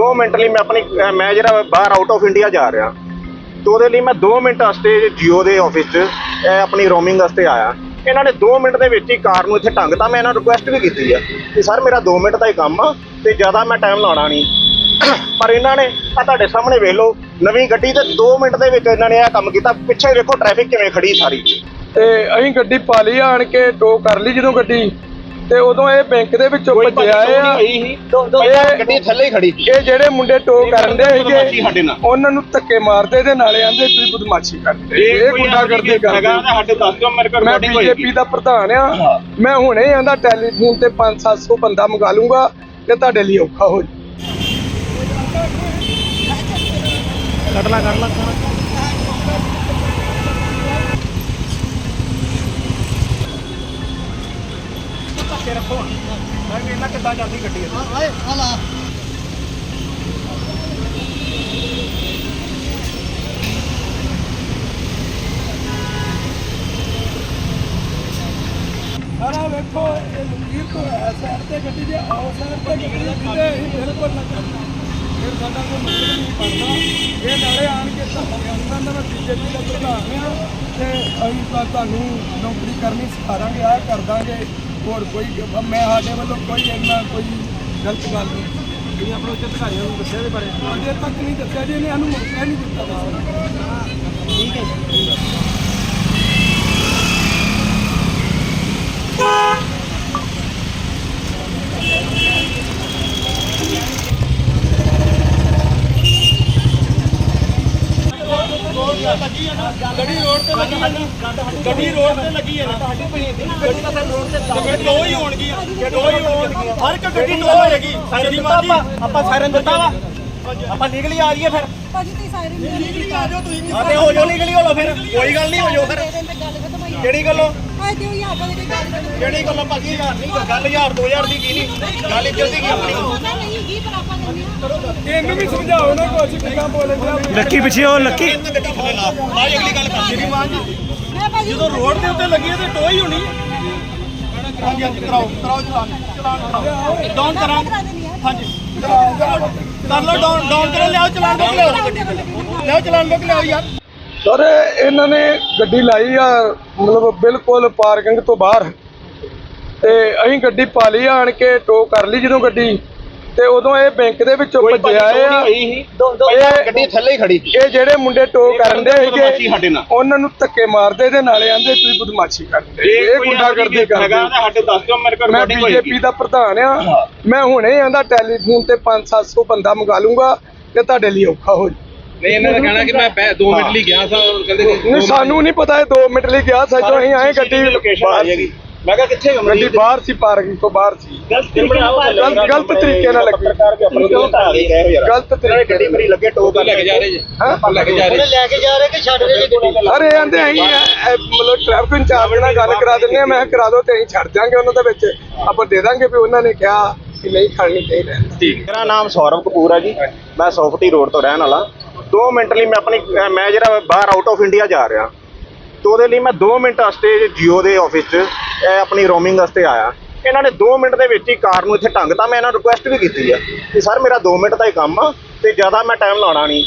2 minute ਲਈ ਮੈਂ ਆਪਣੀ ਮੈਂ ਜਿਹੜਾ ਬਾਹਰ ਆਊਟ ਆਫ ਇੰਡੀਆ ਜਾ ਰਿਹਾ। ਤੇ ਉਹਦੇ ਲਈ ਮੈਂ 2 ਮਿੰਟ ਵਾਸਤੇ ਜੀਓ ਦੇ ਆਫਿਸ 'ਚ ਆਪਣੀ ਰੋਮਿੰਗ ਵਾਸਤੇ ਆਇਆ। ਇਹਨਾਂ ਨੇ 2 ਮਿੰਟ ਦੇ ਵਿੱਚ ਹੀ ਕਾਰ ਨੂੰ ਇੱਥੇ ਢੰਗ ਤਾਂ ਮੈਂ ਇਹਨਾਂ ਨੂੰ ਰਿਕੁਐਸਟ ਵੀ ਕੀਤੀ ਆ ਕਿ ਸਰ ਮੇਰਾ 2 ਮਿੰਟ ਦਾ ਹੀ ਕੰਮ ਆ ਤੇ ਜ਼ਿਆਦਾ ਮੈਂ ਟਾਈਮ ਲਾਉਣਾ ਨਹੀਂ। ਪਰ ਇਹਨਾਂ ਨੇ ਆ ਤੁਹਾਡੇ ਸਾਹਮਣੇ ਵੇਖ ਲਓ, ਨਵੀਂ ਗੱਡੀ ਤੇ 2 ਮਿੰਟ ਦੇ ਵਿੱਚ ਇਹਨਾਂ ਨੇ ਇਹ ਕੰਮ ਕੀਤਾ। ਪਿੱਛੇ ਵੇਖੋ ਟ੍ਰੈਫਿਕ ਕਿਵੇਂ ਖੜੀ ਸਾਰੀ। ਤੇ ਅਸੀਂ ਗੱਡੀ ਪਾ ਲਈ ਆਣ ਕੇ ਟੋ ਕਰ ਲਈ ਜਦੋਂ ਗੱਡੀ। ਤੇ ਉਦੋਂ ਇਹ ਬੈਂਕ ਦੇ ਵਿੱਚੋਂ ਭੱਜਿਆ ਆ। ਇਹ ਗੱਡੀ ਥੱਲੇ ਹੀ ਖੜੀ ਇਹ ਜਿਹੜੇ ਮੁੰਡੇ ਟੋ ਕਰਨ ਦੇ ਨਾਲ। ਉਹਨਾਂ ਨੂੰ ਧੱਕੇ ਮਾਰਦੇ ਤੇ ਨਾਲੇ ਆਂਦੇ ਤੁਸੀਂ ਬਦਮਾਸ਼ੀ ਕਰਦੇ ਇਹ ਗੁੰਡਾ ਕਰਦੇ ਕਰਦੇ ਸਾਡੇ ਦੱਸ ਦਿਓ ਮੇਰੇ ਕੋਲ ਮੈਂ ਬੀਜੇਪੀ ਦਾ ਪ੍ਰਧਾਨ ਆ। ਮੈਂ ਹੁਣੇ ਆਂਦਾ ਟੈਲੀਫੋਨ ਤੇ 5-700 ਬੰਦਾ ਮੰਗਾ ਲੂੰਗਾ ਤੇ ਤੁਹਾਡੇ ਲਈ ਔਖਾ ਹੋ ਜਾਊ ਕਿੱਦਾਂ ਜਾਂਦੀ ਗੱਡੀ ਸਾਰਾ ਵੇਖੋ ਇਹ ਲੰਗੀਰ ਤੋਂ ਸਾਈਡ ਤੇ ਗੱਡੀ ਦੇ ਆਓ ਸਾਈਡ ਤੇ ਗੱਡੀ ਦੇ ਬਿਲਕੁਲ ਨਾ ਫਿਰ ਸਾਡਾ ਕੋਈ ਮਤਲਬ ਨਹੀਂ ਬਣਦਾ ਇਹ ਨਾਲੇ ਆਣ ਕੇ ਧੱਕੇ ਦਾ ਮੈਂ ਬੀਜੇਪੀ ਦਾ ਪ੍ਰਧਾਨ ਆ ਤੇ ਅਸੀਂ ਤਾਂ ਤੁਹਾਨੂੰ ਨੌਕਰੀ ਕਰਨੀ ਸਿਖਾਵਾਂਗੇ ਆ ਕਰ ਦਾਂਗੇ। ਹੋਰ ਕੋਈ ਮੈਂ ਸਾਡੇ ਵੱਲੋਂ ਕੋਈ ਇੰਨਾ ਕੋਈ ਗਲਤ ਗੱਲ ਨਹੀਂ। ਜਿਹੜੀ ਆਪਣੇ ਉੱਚ ਅਧਿਕਾਰੀਆਂ ਨੂੰ ਦੱਸਿਆ ਦੇ ਬਾਰੇ? ਅਜੇ ਤੱਕ ਨਹੀਂ ਦੱਸਿਆ ਜੀ ਇਹਨੇ ਸਾਨੂੰ ਮੌਕਾ ਨਹੀਂ ਦਿੱਤਾ ਦੱਸਣ ਦਾ। ਗੱਡੀ ਰੋਡ ਤੇ ਲੱਗੀ ਹੈ ਗੱਡੀ ਰੋਡ ਤੇ ਲੱਗੀ ਹੈ ਨਾ। ਗੱਡੀ ਤਾਂ ਰੋਡ ਤੇ ਦੋ ਹੀ ਹੋਣਗੀਆਂ ਦੋ ਹੀ ਹੋਣਗੀਆਂ ਹਰ ਇੱਕ ਗੱਡੀ ਦੋ ਹੋਏਗੀ। ਸਾਇਰਨ ਮਾਰੀ ਆਪਾਂ ਸਾਇਰਨ ਦਿੱਤਾ ਵਾ। ਆਪਾਂ ਨਿਕਲੀ ਆ ਜਾਈਏ ਫਿਰ। ਭਾਜੀ ਤੁਸੀਂ ਸਾਰੇ ਨਿਕਲੀ ਆ ਜਾਓ ਤੁਸੀਂ ਹਾਂ ਤੇ ਹੋ ਜਾਓ ਨਿਕਲੀ ਹੋ ਲਓ ਫਿਰ। ਕੋਈ ਗੱਲ ਨਹੀਂ ਹੋ ਜਾਓ ਫਿਰ। ਕਿਹੜੀ ਗੱਲੋਂ? ਆ ਦਿਓ ਯਾ ਆਪਾਂ ਦੀ ਗੱਲ ਖਤਮ ਕਿਹੜੀ ਗੱਲੋਂ ਭਾਜੀ ਯਾਰ ਨਹੀਂ ਗੱਲ ਹਜ਼ਾਰ 2000 ਦੀ ਕੀ ਨਹੀਂ? ਗੱਲ ਇੱਜ਼ਤ ਦੀ ਕੀ ਆਪਣੀ? ਨਹੀਂ ਹੈਗੀ ਪਰ ਆਪਾਂ ਦਿੰਦੇ ਆ। ਇਹਨੂੰ ਵੀ ਸਮਝਾਓ ਨਾ ਕੁਝ ਕਿਦਾਂ ਬੋਲੇਗਾ ਲੱਕੀ ਪਿੱਛੇ ਉਹ ਲੱਕੀ। ਇਹਨਾਂ ਗੱਡੀ ਥੱਲੇ ਲਾ। ਆ ਅਗਲੀ ਗੱਲ ਕਰ। ਜੀ। ਮੈਂ ਭਾਜੀ ਜਦੋਂ ਰੋਡ ਦੇ ਉੱਤੇ ਲੱਗੀ ਤੇ ਟੋ ਹੀ ਹੋਣੀ। ਹਾਂਜੀ ਹਾਂਜੀ ਕਰਾਓ ਕਰਾਓ ਚਲਾਨ ਚਲਾਨ ਕਰਾਓ। ਡਾਊਨ ਕਰਾਂ। ਕਰਾ ਹਾਂਜੀ। ਕਰ ਲਓ, ਡਾਊਨ ਡਾਊਨ ਕਰੋ, ਲਿਆਓ ਚਲਾਨ ਬੁੱਕ ਲਿਆਓ। ਲਿਆਓ ਚਲਾਨ ਬੁੱਕ ਲਿਆਓ ਯਾਰ। ਸਰ, ਇਹਨਾਂ ਨੇ ਗੱਡੀ ਲਾਈ ਆ, ਮਤਲਬ ਬਿਲਕੁਲ ਪਾਰਕਿੰਗ ਤੋਂ ਬਾਹਰ। ਤੇ ਅਸੀਂ ਗੱਡੀ ਪਾ ਲਈ ਆਣ ਕੇ ਟੋ ਕਰ ਲਈ ਜਦੋਂ ਗੱਡੀ। ਤੇ ਉਦੋਂ ਇਹ ਬੈਂਕ ਦੇ ਵਿੱਚੋਂ ਭੱਜਿਆ ਆ। ਇਹ ਗੱਡੀ ਥੱਲੇ ਹੀ ਖੜੀ ਇਹ ਜਿਹੜੇ ਮੁੰਡੇ ਟੋ ਕਰਨ ਦੇ ਸੀਗੇ ਉਹਨਾਂ ਨੂੰ ਧੱਕੇ ਮਾਰਦੇ ਤੇ ਨਾਲੇ ਆਂਦੇ ਤੁਸੀਂ ਬਦਮਾਸ਼ੀ ਕਰਦੇ ਇਹ ਗੁੰਡਾ ਕਰਦੇ ਕਰਦੇ ਮੈਂ ਬੀਜੇਪੀ ਦਾ ਪ੍ਰਧਾਨ ਆ। ਮੈਂ ਹੁਣੇ ਆਂਦਾ ਟੈਲੀਫੋਨ ਤੇ 5-700 ਬੰਦਾ ਮੰਗਾ ਲੂੰਗਾ ਤੇ ਤੁਹਾਡੇ ਲਈ ਔਖਾ ਹੋ ਜਾਊ। ਨਹੀਂ ਇਹਨਾਂ ਦਾ ਕਹਿਣਾ ਕਿ ਮੈਂ 2 ਮਿੰਟ ਲਈ ਗਿਆ ਸਾਂ ਕਹਿੰਦੇ ਨਹੀਂ ਸਾਨੂੰ ਨਹੀਂ ਪਤਾ ਇਹ 2 ਮਿੰਟ ਲਈ ਗਿਆ ਸੱਜੋ ਅਸੀਂ ਆਏ ਗੱਡੀ ਲੋਕੇਸ਼ਨ ਆ ਜਾਏਗੀ ਮੈਂ ਕਿਹਾ ਕਿੱਥੇ ਹੋ ਗੱਡੀ ਬਾਹਰ ਸੀ ਪਾਰਕਿੰਗ ਤੋਂ ਬਾਹਰ ਸੀ। ਗਲਤ ਗਲਤ ਤਰੀਕੇ ਨਾਲ ਲੱਗੀ। ਪੱਤਰਕਾਰ ਵੀ ਆਪਣੇ ਕੋਲ ਤਾਂ ਆ ਗਏ ਯਾਰ। ਗਲਤ ਤਰੀਕੇ ਗੱਡੀ ਮੇਰੀ ਲੱਗੇ ਟੋ ਕਰ ਲੈ ਕੇ ਜਾ ਰਹੇ ਜੀ। ਹਾਂ। ਲੈ ਕੇ ਜਾ ਰਹੇ ਲੈ ਕੇ ਜਾ ਰਹੇ ਕਿ ਛੱਡ ਰਹੇ ਗੱਡੀ? ਅਰੇ ਆਂਦੇ ਇਹ ਮਤਲਬ ਟ੍ਰੈਫਿਕ ਇੰਚਾਰਜ ਨਾਲ ਗੱਲ ਕਰਾ ਦਿੰਦੇ ਆ ਮੈਂ ਕਰਾ ਦੋ ਤੇ ਅਸੀਂ ਛੱਡ ਜਾਾਂਗੇ ਉਹਨਾਂ ਦੇ ਵਿੱਚ। ਆਪਾਂ ਦੇ ਦਾਂਗੇ ਵੀ ਉਹਨਾਂ ਨੇ ਕਿਹਾ ਕਿ ਨਹੀਂ ਖੜਨੀ ਚਾਹੀਦੀ। ਮੇਰਾ ਨਾਮ ਸੌਰਵ ਕਪੂਰ ਹੈ ਜੀ। ਮੈਂ ਸੌਫਟੀ ਰੋਡ ਤੋਂ ਰਹਿਣ ਵਾਲਾ। 2 ਮਿੰਟ ਲਈ ਮੈਂ ਆਪਣੀ ਮੈਂ ਜਿਹੜਾ ਬਾਹਰ ਆਊਟ ਆਫ ਇੰਡੀਆ ਜਾ ਰਿਹਾ। ਤੇ ਉਹਦੇ ਲਈ ਮੈਂ 2 ਮਿੰਟ ਵਾਸਤੇ ਜੀਓ ਦੇ ਆਫਿਸ 'ਚ। ਆਪਣੀ ਰੋਮਿੰਗ ਵਾਸਤੇ ਆਇਆ। ਇਹਨਾਂ ਨੇ 2 ਮਿੰਟ ਦੇ ਵਿੱਚ ਹੀ ਕਾਰ ਨੂੰ ਇੱਥੇ ਢੰਗ ਤਾਂ ਮੈਂ ਇਹਨਾਂ ਨੂੰ ਰਿਕੁਐਸਟ ਵੀ ਕੀਤੀ ਆ ਕਿ ਸਰ ਮੇਰਾ 2 ਮਿੰਟ ਦਾ ਹੀ ਕੰਮ ਆ ਤੇ ਜ਼ਿਆਦਾ ਮੈਂ ਟਾਈਮ ਲਾਉਣਾ ਨਹੀਂ।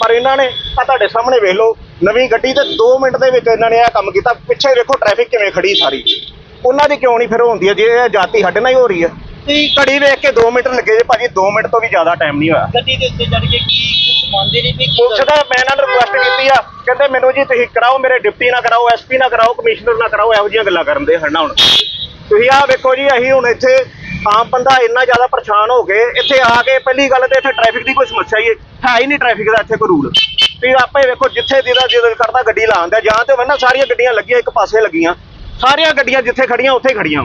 ਪਰ ਇਹਨਾਂ ਨੇ ਆ ਤੁਹਾਡੇ ਸਾਹਮਣੇ ਵੇਖ ਲਓ, ਨਵੀਂ ਗੱਡੀ ਤੇ 2 ਮਿੰਟ ਦੇ ਵਿੱਚ ਇਹਨਾਂ ਨੇ ਇਹ ਕੰਮ ਕੀਤਾ। ਪਿੱਛੇ ਵੇਖੋ ਟ੍ਰੈਫਿਕ ਕਿਵੇਂ ਖੜੀ ਸਾਰੀ। ਉਹਨਾਂ ਦੀ ਕਿਉਂ ਨਹੀਂ ਫਿਰ ਹੁੰਦੀ ਹੈ ਜੇ ਇਹ ਜਾਤੀ ਸਾਡੇ ਨਾਲ ਹੀ ਹੋ ਰਹੀ ਹੈ ਘੜੀ ਵੇਖ ਕੇ 2 ਮਿੰਟ ਲੱਗੇ ਜੇ ਭਾਜੀ 2 ਮਿੰਟ ਤੋਂ ਵੀ ਜ਼ਿਆਦਾ ਟਾਈਮ ਨਹੀਂ ਹੋਇਆ। ਗੱਡੀ ਦੇ ਉੱਤੇ ਚੜ ਕੇ ਕੀ ਕੁਝ ਮੰਨਦੇ ਨਹੀਂ ਵੀ ਪੁਲਿਸ ਦਾ ਮੈਂ ਇਹਨਾਂ ਨੂੰ ਰਿਕੁਐਸਟ ਕੀਤੀ ਆ। ਕਹਿੰਦੇ ਮੈਨੂੰ ਜੀ ਤੁਸੀਂ ਕਰਾਓ ਮੇਰੇ ਡਿਪਟੀ ਨਾ ਕਰਾਓ ਐਸਪੀ ਨਾ ਕਰਾਓ ਕਮਿਸ਼ਨਰ ਨਾ ਕਰਾਓ ਇਹੋ ਜਿਹੀਆਂ ਗੱਲਾਂ ਕਰਨ ਦੇ ਹਨਾ ਹੁਣ। ਤੁਸੀਂ ਆਹ ਵੇਖੋ ਜੀ ਅਸੀਂ ਹੁਣ ਇੱਥੇ ਆਮ ਬੰਦਾ ਇੰਨਾ ਜ਼ਿਆਦਾ ਪਰੇਸ਼ਾਨ ਹੋ ਗਏ ਇੱਥੇ ਆ ਕੇ ਪਹਿਲੀ ਗੱਲ ਤੇ ਇੱਥੇ ਟ੍ਰੈਫਿਕ ਦੀ ਕੋਈ ਸਮੱਸਿਆ ਹੀ ਹੈ। ਹੀ ਨਹੀਂ ਟ੍ਰੈਫਿਕ ਦਾ ਇੱਥੇ ਕੋਈ ਰੂਲ ਤੁਸੀਂ ਆਪੇ ਵੇਖੋ ਜਿੱਥੇ ਜਿਹਦਾ ਜਿਹਦਾ ਕਰਦਾ ਗੱਡੀ ਲਾਉਂਦਾ ਜਾਂ ਤੇ ਵੰਨਾ ਸਾਰੀਆਂ ਗੱਡੀਆਂ ਲੱਗੀਆਂ ਇੱਕ ਪਾਸੇ ਲੱਗੀਆਂ। ਸਾਰੀਆਂ ਗੱਡੀਆਂ ਜਿੱਥੇ ਖੜੀਆਂ ਉੱਥੇ ਖੜੀਆਂ।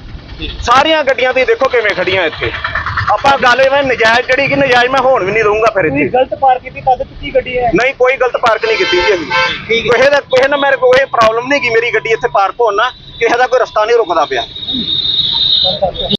ਸਾਰੀਆਂ ਗੱਡੀਆਂ ਤੁਸੀਂ ਦੇਖੋ ਕਿਵੇਂ ਖੜੀਆਂ ਇੱਥੇ। ਆਪਾਂ ਗੱਲ ਇਹ ਨਜਾਇਜ਼ ਜਿਹੜੀ ਕਿ ਨਜਾਇਜ਼ ਮੈਂ ਹੋਣ ਵੀ ਨਹੀਂ ਦਊਂਗਾ ਫਿਰ ਇੱਥੇ। ਗਲਤ ਪਾਰਕ ਕੀਤੀ ਤਦ ਤੁਸੀਂ ਗੱਡੀ ਹੈ? ਨਹੀਂ ਕੋਈ ਗਲਤ ਪਾਰਕ ਨਹੀਂ ਕੀਤੀ ਜੀ ਅਸੀਂ। ਕਿਸੇ ਦਾ ਕਿਸੇ ਨਾਲ ਮੇਰੇ ਕੋਈ ਪ੍ਰੋਬਲਮ ਨਹੀਂ ਕਿ ਮੇਰੀ ਗੱਡੀ ਇੱਥੇ ਪਾਰਕ ਹੋਣ ਕਿਸੇ ਦਾ ਕੋਈ ਰਸਤਾ ਨਹੀਂ ਰੁਕਦਾ ਪਿਆ।